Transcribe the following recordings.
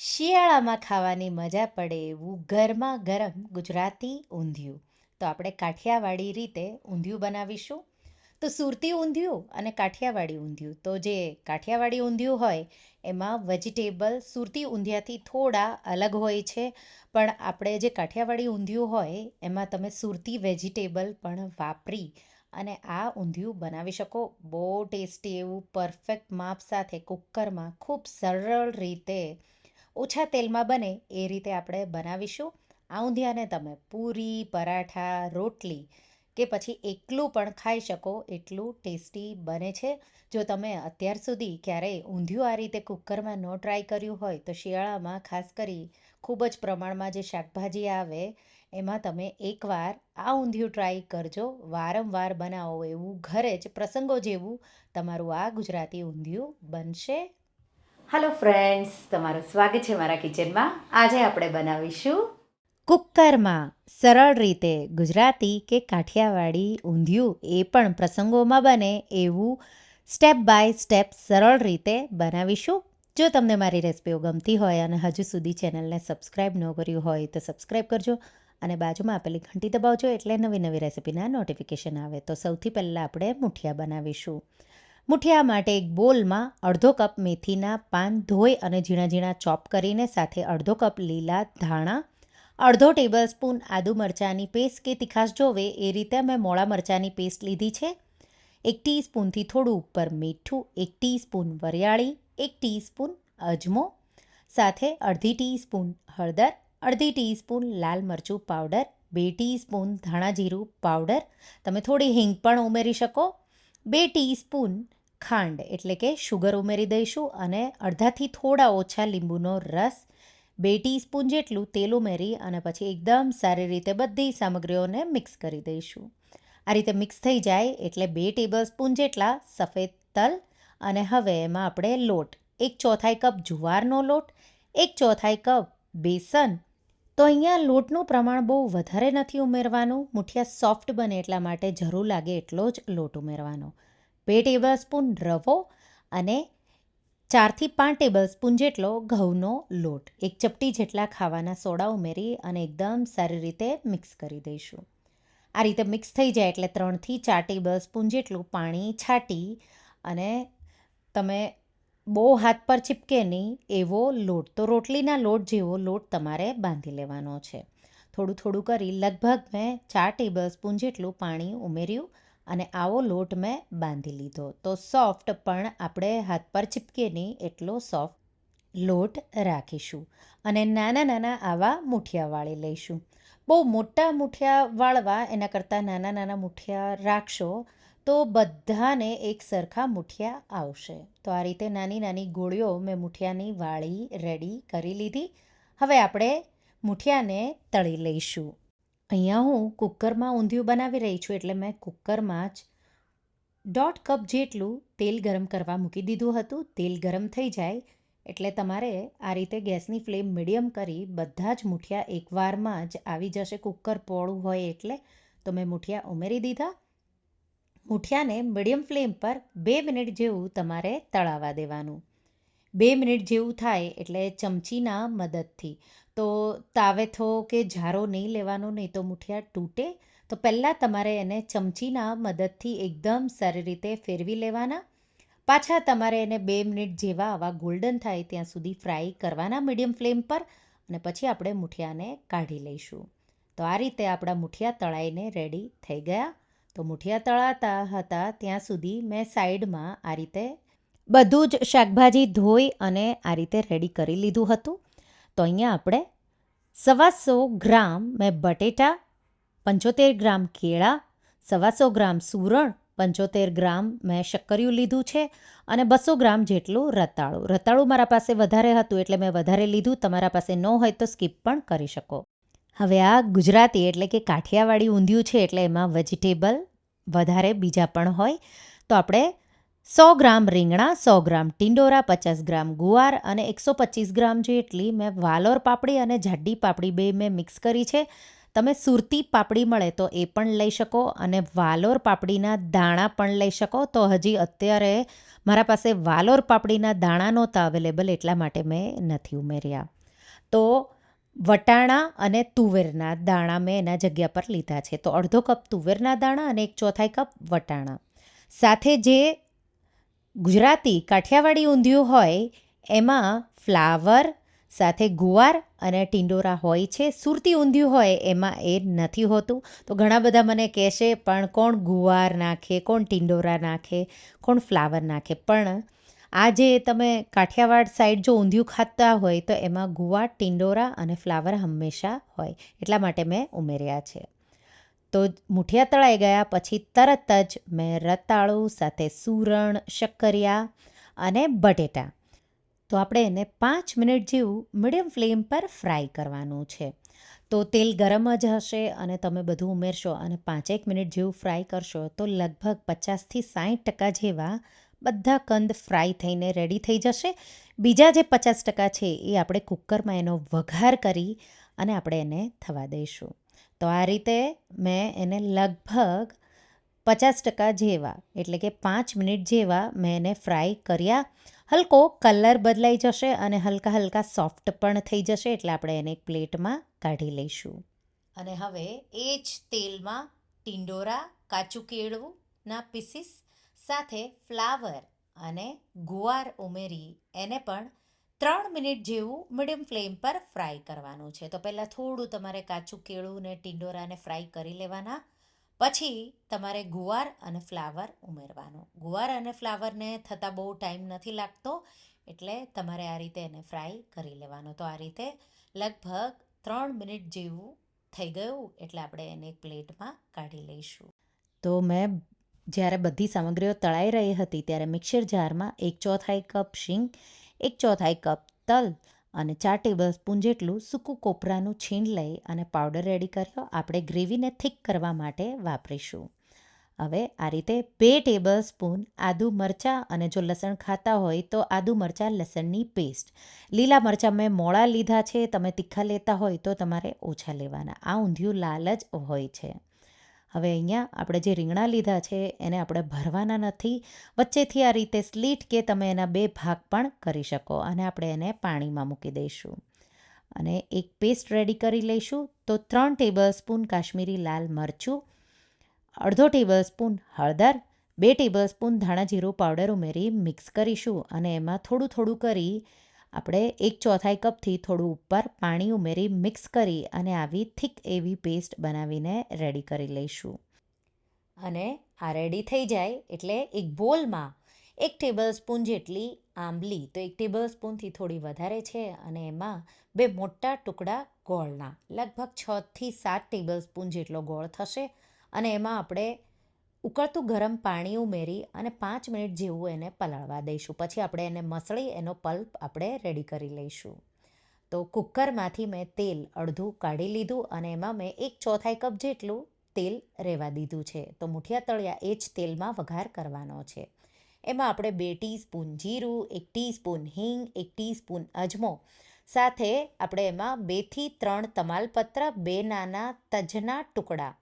શિયાળામાં ખાવાની મજા પડે એવું ગરમા ગરમ ગુજરાતી ઊંધિયું. તો આપણે કાઠિયાવાડી રીતે ઊંધિયું બનાવીશું. તો સુરતી ઊંધિયું અને કાઠિયાવાડી ઊંધિયું. તો જે કાઠિયાવાડી ઊંધિયું હોય, એમાં વેજીટેબલ સુરતી ઊંધિયાથી થોડા અલગ હોય છે. પણ આપણે જે કાઠિયાવાડી ઊંધિયું હોય, એમાં તમે સુરતી વેજીટેબલ પણ વાપરી અને આ ઊંધિયું બનાવી શકો. બહુ ટેસ્ટી એવું પરફેક્ટ માપ સાથે કુકરમાં ખૂબ સરળ રીતે ઓછા તેલમાં બને એ રીતે આપણે બનાવીશું. આ ઊંધિયાને તમે પૂરી, પરાઠા, રોટલી કે પછી એકલું પણ ખાઈ શકો, એટલું ટેસ્ટી બને છે. જો તમે અત્યાર સુધી ક્યારેય ઊંધિયું આ રીતે કુકરમાં ન ટ્રાય કર્યું હોય તો શિયાળામાં ખાસ કરી ખૂબ જ પ્રમાણમાં જે શાકભાજી આવે એમાં તમે એકવાર આ ઊંધિયું ટ્રાય કરજો. વારંવાર બનાવો એવું ઘરે જ પ્રસંગો જેવું તમારું આ ગુજરાતી ઊંધિયું બનશે. હેલો ફ્રેન્ડ્સ તમારું સ્વાગત છે મારા કિચનમાં. આજે આપણે બનાવીશું કુકરમાં સરળ રીતે ગુજરાતી કે કાઠિયાવાડી ઊંધિયું એ પણ પ્રસંગોમાં બને એવું સ્ટેપ બાય સ્ટેપ સરળ રીતે બનાવીશું. જો તમને મારી રેસિપીઓ ગમતી હોય અને હજુ સુધી ચેનલને સબસ્ક્રાઈબ ન કર્યું હોય તો સબસ્ક્રાઈબ કરજો અને બાજુમાં આપેલી ઘંટી દબાવજો એટલે નવી નવી રેસિપીના નોટિફિકેશન આવે. તો સૌથી પહેલાં આપણે મુઠિયા બનાવીશું. મુઠિયા માટે એક બોલમાં અડધો કપ મેથીના પાન ધોઈ અને ઝીણા ઝીણા ચોપ કરીને સાથે અડધો કપ લીલા ધાણા, અડધો ટેબલ સ્પૂન આદુ મરચાંની પેસ્ટ કે તીખાશ જોવે એ રીતે મેં મોળા મરચાંની પેસ્ટ લીધી છે. એક ટીસ્પૂનથી થોડું ઉપર મીઠું, એક ટીસ્પૂન વરિયાળી, એક ટીસ્પૂન અજમો, સાથે અડધી ટીસ્પૂન હળદર, અડધી ટીસ્પૂન લાલ મરચું પાવડર, બે ટીસ્પૂન ધાણા જીરું પાવડર. તમે થોડી હિંગ પણ ઉમેરી શકો. બે ટીસ્પૂન ખાંડ, એટલે કે શુગર ઉમેરી દઈશું અને અડધાથી થોડા ઓછા લીંબુનો રસ, બે ટીસ્પૂન જેટલું તેલ ઉમેરી અને પછી એકદમ સારી રીતે બધી સામગ્રીઓને મિક્સ કરી દઈશું. આ રીતે મિક્સ થઈ જાય એટલે બે ટેબલ સ્પૂન જેટલા સફેદ તલ અને હવે એમાં આપણે લોટ, એક ચોથાઈ કપ જુવારનો લોટ, એક ચોથાઈ કપ બેસન તો અહીંયા લોટનું પ્રમાણ બહુ વધારે નથી ઉમેરવાનું. મુઠિયા સોફ્ટ બને એટલા માટે જરૂર લાગે એટલો જ લોટ ઉમેરવાનો. બે ટેબલસ્પૂન રવો અને ચારથી પાંચ ટેબલસ્પૂન જેટલો ઘઉંનો લોટ. એક ચપટી જેટલા ખાવાના સોડા ઉમેરી અને એકદમ સારી રીતે મિક્સ કરી દઈશું. આ રીતે મિક્સ થઈ જાય એટલે ત્રણથી ચાર ટેબલસ્પૂન જેટલું પાણી છાંટી અને તમે બહુ હાથ પર ચીપકે નહીં, એવો લોટ. તો રોટલીના લોટ જેવો લોટ તમારે બાંધી લેવાનો છે. થોડું થોડું કરી લગભગ મેં ચાર ટેબલ સ્પૂન જેટલું પાણી ઉમેર્યું અને આવો લોટ મેં બાંધી લીધો. તો સોફ્ટ પણ આપણે હાથ પર ચીપકે નહીં, એટલો સોફ્ટ લોટ રાખીશું અને નાના નાના આવા મુઠિયા વાળી લઈશું. બહુ મોટા મુઠિયા વાળવા એના કરતાં નાના નાના મુઠિયા રાખશો તો બધાને એક સરખા મુઠિયા આવશે. તો આ રીતે નાની નાની ગોળીઓ મેં મુઠિયાની વાળી રેડી કરી લીધી. હવે આપણે મુઠિયાને તળી લઈશું. અહીંયા હું કુકરમાં ઊંધિયું બનાવી રહી છું એટલે મેં કુકરમાં જ દોઢ કપ જેટલું તેલ ગરમ કરવા મૂકી દીધું હતું. તેલ ગરમ થઈ જાય એટલે તમારે આ રીતે ગેસની ફ્લેમ મીડિયમ કરી બધા જ મૂઠિયા એકવારમાં જ આવી જશે. કુકર પોળું હોય એટલે તો મેં મૂઠિયા ઉમેરી દીધા. મૂઠિયાને મીડિયમ ફ્લેમ પર બે મિનિટ જેવું તમારે તળાવા દેવાનું. બે મિનિટ જેવું થાય એટલે ચમચીના મદદથી. તો તાવેથો કે ઝારો નહીં લેવાનો, નહીં તો મુઠિયા તૂટે, તો પહેલાં તમારે એને ચમચીના મદદથી એકદમ સારી રીતે ફેરવી લેવાના. પાછા તમારે એને બે મિનિટ જેવા આવા ગોલ્ડન થાય ત્યાં સુધી ફ્રાય કરવાના મીડિયમ ફ્લેમ પર અને પછી આપણે મૂઠિયાને કાઢી લઈશું. તો આ રીતે આપણા મૂઠિયા તળાઈને રેડી થઈ ગયા. તો મુઠિયા તળાતા હતા ત્યાં સુધી મેં સાઈડમાં આ રીતે બધું જ શાકભાજી ધોઈ અને આ રીતે રેડી કરી લીધું હતું. તો અહીંયા આપણે સવાસો ગ્રામ મેં બટેટા, પંચોતેર ગ્રામ કેળા, સવાસો ગ્રામ સૂરણ, પંચોતેર ગ્રામ મેં શક્કરિયું લીધું છે અને બસો ગ્રામ જેટલું રતાળું. રતાળું મારા પાસે વધારે હતું એટલે મેં વધારે લીધું. તમારા પાસે ન હોય તો સ્કીપ પણ કરી શકો. હવે આ ગુજરાતી એટલે કે કાઠિયાવાડી ઊંધિયું છે એટલે એમાં વેજીટેબલ વધારે બીજા પણ હોય. તો આપણે સો ગ્રામ રીંગણા, સો ગ્રામ ટિંડોરા, પચાસ ગ્રામ ગુવાર અને એકસો પચીસ ગ્રામ જેટલી મેં વાલોર પાપડી અને જાડી પાપડી બે મેં મિક્સ કરી છે. તમે સુરતી પાપડી મળે તો એ પણ લઈ શકો અને વાલોર પાપડીના દાણા પણ લઈ શકો. તો હજી અત્યારે મારા પાસે વાલોર પાપડીના દાણા નહોતા અવેલેબલ એટલા માટે મેં નથી ઉમેર્યા. તો વટાણા અને તુવેરના દાણા મેં એના જગ્યા પર લીધા છે. તો અડધો કપ તુવેરના દાણા અને એક ચોથાઈ કપ વટાણા. સાથે જે ગુજરાતી કાઠિયાવાડી ઊંધિયું હોય, એમાં ફ્લાવર, સાથે ગુવાર અને ટિંડોરા હોય છે. સુરતી ઊંધિયું હોય, એમાં એ નથી હોતું. તો ઘણા બધા મને કહેશે, પણ કોણ ગુવાર નાખે, કોણ ટિંડોરા નાખે, કોણ ફ્લાવર નાખે? પણ આ જે તમે કાઠિયાવાડ સાઈડ જો ઊંધિયું ખાતા હોય, તો એમાં ગુવા ટિંડોરા અને ફ્લાવર હંમેશા હોય. એટલા માટે મેં ઉમેર્યા છે. તો મુઠિયા તળાઈ ગયા, પછી તરત જ મેં રતાળું, સાથે સૂરણ, શક્કરિયા અને બટેટા. તો આપણે એને પાંચ મિનિટ જેવું મીડિયમ ફ્લેમ પર ફ્રાય કરવાનું છે. તો તેલ ગરમ જ હશે અને તમે બધું ઉમેરશો અને પાંચેક મિનિટ જેવું ફ્રાય કરશો, તો લગભગ પચાસથી સાઠ ટકા જેવા બધા કંદ ફ્રાય થઈને રેડી થઈ જશે. બીજા જે પચાસ ટકા છે એ આપણે કુકરમાં એનો વઘાર કરી અને આપણે એને થવા દઈશું. તો આ રીતે મેં એને લગભગ પચાસ ટકા જેવા, એટલે કે પાંચ મિનિટ જેવા મેં એને ફ્રાય કર્યા. હલકો કલર બદલાઈ જશે અને હલકા હલકા સોફ્ટ પણ થઈ જશે, એટલે આપણે એને એક પ્લેટમાં કાઢી લઈશું. અને હવે એ જ તેલમાં ટિંડોરા કાચું કેળવુંના પીસીસ સાથે ફ્લાવર અને ગુવાર ઉમેરી એને પણ ત્રણ મિનિટ જેવું મીડિયમ ફ્લેમ પર ફ્રાય કરવાનું છે. તો પહેલાં થોડું તમારે કાચું કેળું ને ટિંડોરાને ફ્રાય કરી લેવાના. પછી તમારે ગુવાર અને ફ્લાવર ઉમેરવાનું. ગુવાર અને ફ્લાવરને થતાં બહુ ટાઈમ નથી લાગતો, એટલે તમારે આ રીતે એને ફ્રાય કરી લેવાનો. તો આ રીતે લગભગ ત્રણ મિનિટ જેવું થઈ ગયું, એટલે આપણે એને એક પ્લેટમાં કાઢી લઈશું. તો મેં જ્યારે બધી સામગ્રીઓ તળાઈ રહી હતી ત્યારે મિક્સર જારમાં એક ચોથાઈ કપ શીંગ, એક ચોથાઈ કપ તલ અને ચાર ટેબલ સ્પૂન જેટલું સૂકું કોપરાનું છીણ લઈ અને પાવડર રેડી કર્યો. આપણે ગ્રેવીને થીક કરવા માટે વાપરીશું. હવે આ રીતે બે ટેબલ સ્પૂન આદુ મરચાં અને જો લસણ ખાતા હોય તો આદુ મરચાં લસણની પેસ્ટ. લીલા મરચાં મેં મોળા લીધા છે. તમે તીખા લેતા હોય તો તમારે ઓછા લેવાના. આ ઊંધિયું લાલ જ હોય છે. હવે અહીંયા આપણે જે રીંગણા લીધા છે એને આપણે ભરવાના નથી. વચ્ચેથી આ રીતે સ્લીટ કે તમે એના બે ભાગ પણ કરી શકો અને આપણે એને પાણીમાં મૂકી દઈશું. અને એક પેસ્ટ રેડી કરી લઈશું. તો ત્રણ ટેબલ સ્પૂન કાશ્મીરી લાલ મરચું, અડધો ટેબલ સ્પૂન હળદર, બે ટેબલ સ્પૂન ધાણા જીરું પાવડર ઉમેરી મિક્સ કરીશું અને એમાં થોડું થોડું કરી આપણે એક ચોથાઈ કપથી થોડું ઉપર પાણી ઉમેરી મિક્સ કરી અને આવી થીક એવી પેસ્ટ બનાવીને રેડી કરી લઈશું. અને આ રેડી થઈ જાય એટલે એક બોલમાં એક ટેબલ સ્પૂન જેટલી આંબલી, તો એક ટેબલ સ્પૂનથી થોડી વધારે છે અને એમાં બે મોટા ટુકડા ગોળના, લગભગ છથી સાત ટેબલ સ્પૂન જેટલો ગોળ થશે અને એમાં આપણે ઉકળતું ગરમ પાણી ઉમેરી અને પાંચ મિનિટ જેવું એને પલાળવા દઈશું. પછી આપણે એને મસળી એનો પલ્પ આપણે રેડી કરી લઈશું. તો કુકરમાંથી મેં તેલ અડધું કાઢી લીધું અને એમાં મેં એક ચોથાઈ કપ જેટલું તેલ રહેવા દીધું છે. તો મુઠિયા તળિયા એ જ તેલમાં વઘાર કરવાનો છે. એમાં આપણે બે ટીસ્પૂન જીરું, એક ટીસ્પૂન હિંગ, એક ટીસ્પૂન અજમો સાથે આપણે એમાં બેથી ત્રણ તમાલપત્ર બે નાના તજના ટુકડા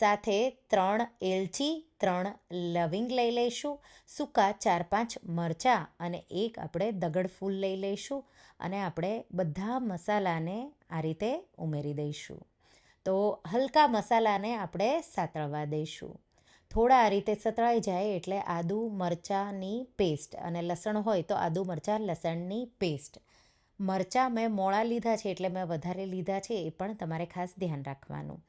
સાથે ત્રણ એલચી, ત્રણ લવિંગ લઈ લઈશું, સૂકા ચાર પાંચ મરચાં અને એક આપણે દગડ ફૂલ લઈ લઈશું અને આપણે બધા મસાલાને આ રીતે ઉમેરી દઈશું. તો હલકા મસાલાને આપણે સાતળવા દઈશું. થોડા આ રીતે સતળાઈ જાય એટલે આદુ મરચાંની પેસ્ટ અને લસણ હોય તો આદુ મરચાં, લસણની પેસ્ટ. મરચાં મેં મોળા લીધા છે એટલે મેં વધારે લીધા છે એ પણ તમારે ખાસ ધ્યાન રાખવાનું.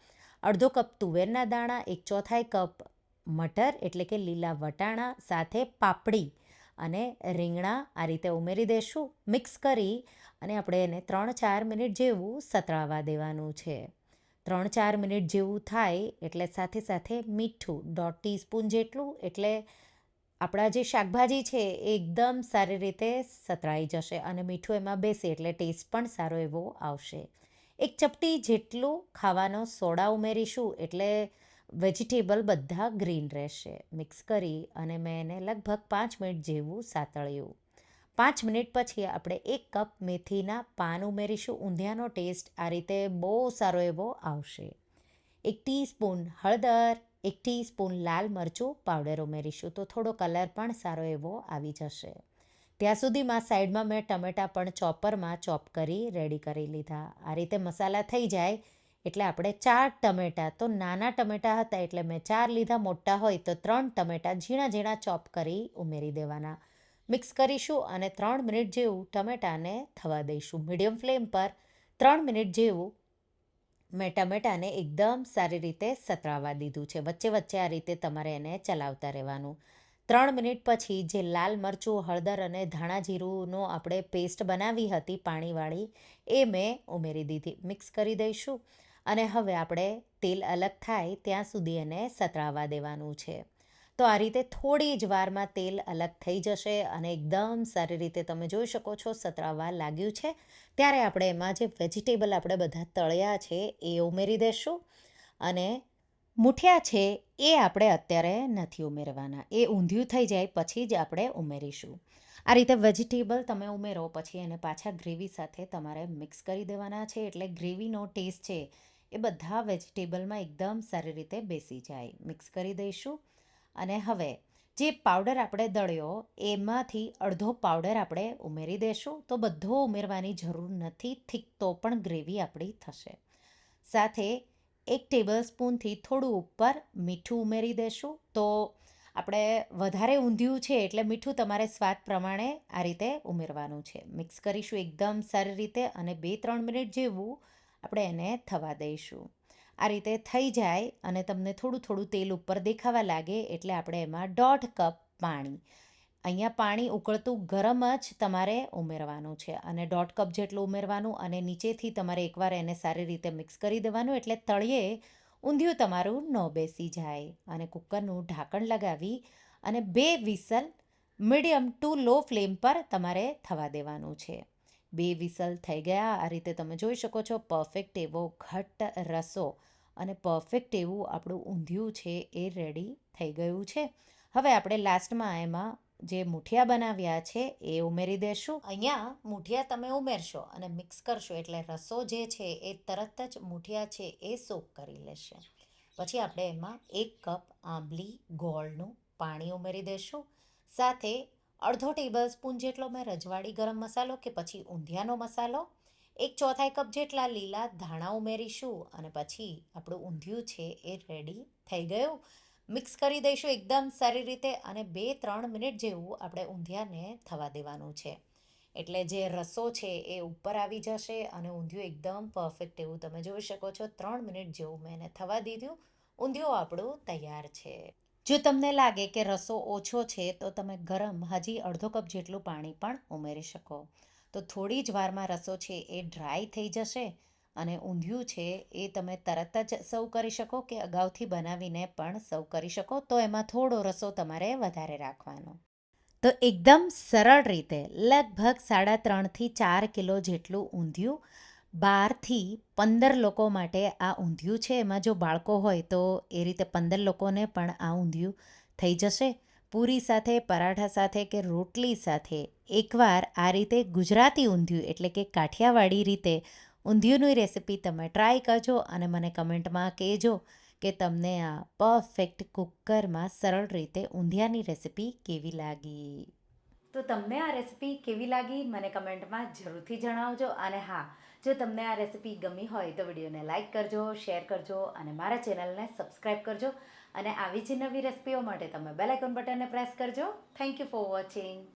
અડધો કપ તુવેરના દાણા, એક ચોથાઈ કપ મટર, એટલે કે લીલા વટાણા, સાથે પાપડી અને રીંગણા આ રીતે ઉમેરી દઈશું મિક્સ કરી અને આપણે એને ત્રણ ચાર મિનિટ જેવું સતળાવા દેવાનું છે. ત્રણ ચાર મિનિટ જેવું થાય એટલે સાથે સાથે મીઠું, દોઢ ટીસ્પૂન જેટલું, એટલે આપણા જે શાકભાજી છે એ એકદમ સારી રીતે સતળાઈ જશે અને મીઠું એમાં બેસે એટલે ટેસ્ટ પણ સારો એવો આવશે. એક ચપટી જેટલું ખાવાનો સોડા ઉમેરીશું એટલે વેજીટેબલ બધા ગ્રીન રહેશે. મિક્સ કરી અને મેં એને લગભગ પાંચ મિનિટ જેવું સાતળ્યું. પાંચ મિનિટ પછી આપણે એક કપ મેથીના પાન ઉમેરીશું. ઊંધિયાનો ટેસ્ટ આ રીતે બહુ સારો એવો આવશે. એક ટીસ્પૂન હળદર, એક ટીસ્પૂન લાલ મરચું પાવડર ઉમેરીશું તો થોડો કલર પણ સારો એવો આવી જશે. ત્યાં સુધીમાં સાઈડમાં મેં ટમેટાં પણ ચોપરમાં ચોપ કરી રેડી કરી લીધા. આ રીતે મસાલા થઈ જાય એટલે આપણે ચાર ટમેટાં, તો નાના ટમેટાં હતા એટલે મેં ચાર લીધા, મોટા હોય તો ત્રણ ટમેટાં ઝીણા ઝીણા ચોપ કરી ઉમેરી દેવાના. મિક્સ કરીશું અને ત્રણ મિનિટ જેવું ટમેટાને થવા દઈશું. મીડિયમ ફ્લેમ પર ત્રણ મિનિટ જેવું મેં ટમેટાને એકદમ સારી રીતે સતરાવા દીધું છે. વચ્ચે વચ્ચે આ રીતે તમારે એને ચલાવતા રહેવાનું. ત્રણ મિનિટ પછી જે લાલ મરચું, હળદર અને ધાણા જીરુંનો આપણે પેસ્ટ બનાવી હતી પાણીવાળી, એ મેં ઉમેરી દીધી. મિક્સ કરી દઈશું અને હવે આપણે તેલ અલગ થાય ત્યાં સુધી એને સતળાવા દેવાનું છે. તો આ રીતે થોડી જ વારમાં તેલ અલગ થઈ જશે અને એકદમ સારી રીતે તમે જોઈ શકો છો સતળાવા લાગ્યું છે. ત્યારે આપણે એમાં જે વેજીટેબલ આપણે બધા તળ્યા છે, એ ઉમેરી દઈશું અને મૂઠિયા છે એ આપણે અત્યારે નથી ઉમેરવાના. એ ઊંધિયું થઈ જાય પછી જ આપણે ઉમેરીશું. આ રીતે વેજીટેબલ તમે ઉમેરો પછી એને પાછા ગ્રેવી સાથે તમારે મિક્સ કરી દેવાના છે એટલે ગ્રેવીનો ટેસ્ટ છે એ બધા વેજીટેબલમાં એકદમ સારી રીતે બેસી જાય. મિક્સ કરી દઈશું અને હવે જે પાવડર આપણે દળ્યો એમાંથી અડધો પાવડર આપણે ઉમેરી દઈશું તો બધો ઉમેરવાની જરૂર નથી થીક તો પણ ગ્રેવી આપણી થશે. સાથે એક ટેબલ સ્પૂનથી થોડું ઉપર મીઠું ઉમેરી દઈશું તો આપણે વધારે ઊંધિયું છે એટલે મીઠું તમારે સ્વાદ પ્રમાણે આ રીતે ઉમેરવાનું છે. મિક્સ કરીશું એકદમ સારી રીતે અને બે ત્રણ મિનિટ જેવું આપણે એને થવા દઈશું. આ રીતે થઈ જાય અને તમને થોડું થોડું તેલ ઉપર દેખાવા લાગે એટલે આપણે એમાં દોઢ કપ પાણી અહીંયા પાણી ઉકળતું ગરમ જ તમારે ઉમેરવાનું છે અને દોઢ કપ જેટલું ઉમેરવાનું અને નીચેથી તમારે એકવાર એને સારી રીતે મિક્સ કરી દેવાનું એટલે તળિયે ઊંધિયું તમારું ન બેસી જાય અને કુકરનું ઢાંકણ લગાવી અને બે whistle medium to low flame પર તમારે થવા દેવાનું છે. બે વિસલ થઈ ગયા, આ રીતે તમે જોઈ શકો છો પરફેક્ટ એવો ઘટ્ટ રસો અને પરફેક્ટ એવું આપણું ઊંધિયું છે એ રેડી થઈ ગયું છે. હવે આપણે લાસ્ટમાં એમાં જે મૂઠિયા બનાવ્યા છે એ ઉમેરી દેશું. અહીંયા મૂઠિયા તમે ઉમેરશો અને મિક્સ કરશો એટલે રસો જે છે એ તરત જ મૂઠિયા છે એ સોક કરી લેશે. પછી આપણે એમાં એક કપ આંબલી ગોળનું પાણી ઉમેરી દઈશું સાથે અડધો ટેબલ સ્પૂન જેટલો મેં રજવાડી ગરમ મસાલો કે પછી ઊંધિયાનો મસાલો, એક ચોથાઈ કપ જેટલા લીલા ધાણા ઉમેરીશું અને પછી આપણું ઊંધિયું છે એ રેડી થઈ ગયું. મિક્સ કરી દઈશું એકદમ સારી રીતે અને બે ત્રણ મિનિટ જેવું આપણે ઊંધિયાને થવા દેવાનું છે. એટલે જે રસો છે એ ઉપર આવી જશે અને ઊંધિયું એકદમ પરફેક્ટ એવું તમે જોઈ શકો છો. ત્રણ મિનિટ જેવું મેં એને થવા દીધું. ઊંધિયું આપણું તૈયાર છે. જો તમને લાગે કે રસો ઓછો છે તો તમે ગરમ હજી અડધો કપ જેટલું પાણી પણ ઉમેરી શકો. તો થોડી જ વારમાં રસો છે એ ડ્રાય થઈ જશે. અને ઊંધિયું છે એ તમે તરત જ સર્વ કરી શકો કે અગાઉથી બનાવીને પણ સર્વ કરી શકો. તો એમાં થોડો રસો તમારે વધારે રાખવાનો. તો એકદમ સરળ રીતે લગભગ સાડા ત્રણથી ચાર કિલો જેટલું ઊંધિયું બારથી પંદર લોકો માટે આ ઊંધિયું છે. એમાં જો બાળકો હોય તો એ રીતે પંદર લોકોને પણ આ ઊંધિયું થઈ જશે. પૂરી સાથે, પરાઠા સાથે કે રોટલી સાથે એકવાર આ રીતે ગુજરાતી ઊંધિયું એટલે કે કાઠિયાવાડી રીતે ઊંધિયુંની રેસિપી તમે ટ્રાય કરજો અને મને કમેન્ટમાં કહેજો કે તમને આ પરફેક્ટ કુકરમાં સરળ રીતે ઊંધિયાની રેસિપી કેવી લાગી. તો તમને આ રેસિપી કેવી લાગી મને કમેન્ટમાં જરૂરથી જણાવજો અને હા, જો તમને આ રેસિપી ગમી હોય તો વિડીયોને લાઇક કરજો, શેર કરજો અને મારા ચેનલને સબસ્ક્રાઈબ કરજો અને આવી જ નવી રેસિપીઓ માટે તમે બેલ આઇકોન બટનને પ્રેસ કરજો. Thank you for watching.